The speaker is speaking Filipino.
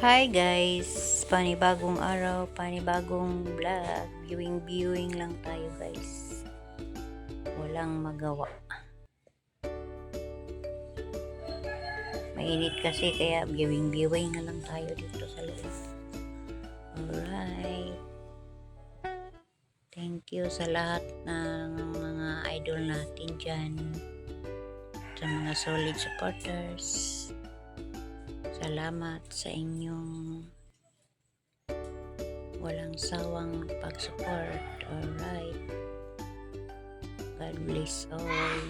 Hi guys! Panibagong araw, panibagong vlog. Viewing-viewing lang tayo guys. Walang magawa. Mainit kasi kaya viewing-viewing na lang tayo dito sa loob. Alright. Thank you sa lahat ng mga idol natin dyan. Sa mga solid supporters. Salamat sa inyong walang sawang pag-support. Alright. God bless all.